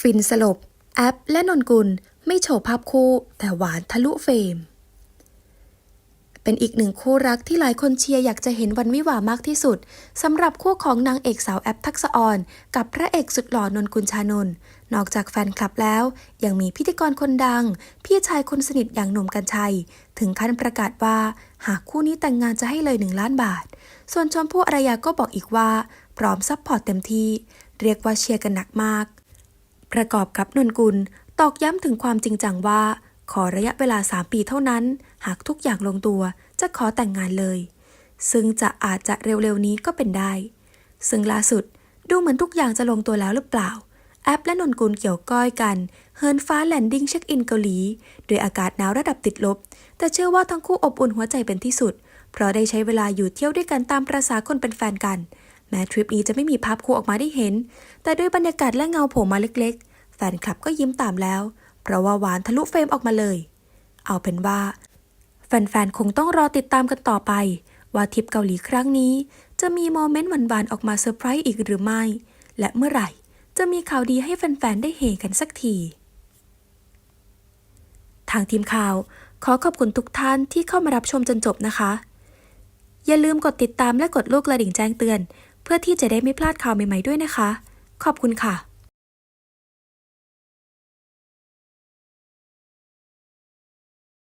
ฟินสลบ แอปและนนกุลไม่โชว์ภาพคู่แต่หวานทะลุเฟรม เป็นอีกหนึ่งคู่รักที่หลายคนเชียร์อยากจะเห็นวันวิวามากที่สุดสำหรับคู่ของนางเอกสาวแอปทักษออนกับพระเอกสุดหล่อนนกุลชานนท์นอกจากแฟนคลับแล้ว ยังมีพิธีกรคนดัง พี่ชายคนสนิทอย่างหนุ่มกัญชัย ถึงขั้นประกาศว่า หากคู่นี้แต่งงานจะให้เลยหนึ่งล้านบาท ส่วนชมพู่อารยาก็บอกอีกว่า พร้อมซัพพอร์ตเต็มที่ เรียกว่าเชียร์กันหนักมาก ประกอบกับนนกุลตอกย้ำถึงความจริงจังว่า ขอระยะเวลา 3 ปีเท่านั้น หากทุกอย่างลงตัวจะขอแต่งงานเลย ซึ่งจะอาจจะเร็วๆนี้ก็เป็นได้ ซึ่งล่าสุดดูเหมือนทุกอย่างจะลงตัวแล้วหรือเปล่า แอปและนนกุลเกี่ยวก้อยกันเฮินฟ้าแลนดิ้งเช็คอินเกาหลีโดยอากาศหนาวระดับติดลบ แต่เชื่อว่าทั้งคู่อบอุ่นหัวใจเป็นที่สุด เพราะได้ใช้เวลาอยู่เที่ยวด้วยกันตามประษาคนเป็นแฟนกัน แม้ทริปนี้จะไม่มีภาพคู่ออกมาได้เห็น แต่ด้วยบรรยากาศและเงาโผล่มาเล็กๆ แฟนคลับก็ยิ้มตามแล้ว เพราะว่าหวานทะลุเฟรมออกมาเลย เอาเป็นว่า แฟนๆ คงต้องรอติดตามกันต่อไป ว่าทริปเกาหลีครั้งนี้ จะมีโมเมนต์หวานๆ ออกมาเซอร์ไพรส์อีกหรือไม่ และเมื่อไหร่จะมีข่าวดีให้แฟนๆ ได้เฮกันสักที ทางทีมข่าว ขอขอบคุณทุกท่านที่เข้ามารับชมจนจบนะคะ อย่าลืมกดติดตามและกดลูกกระดิ่งแจ้งเตือน เพื่อที่จะได้ไม่พลาดข่าวใหม่ๆด้วยนะคะ ขอบคุณค่ะ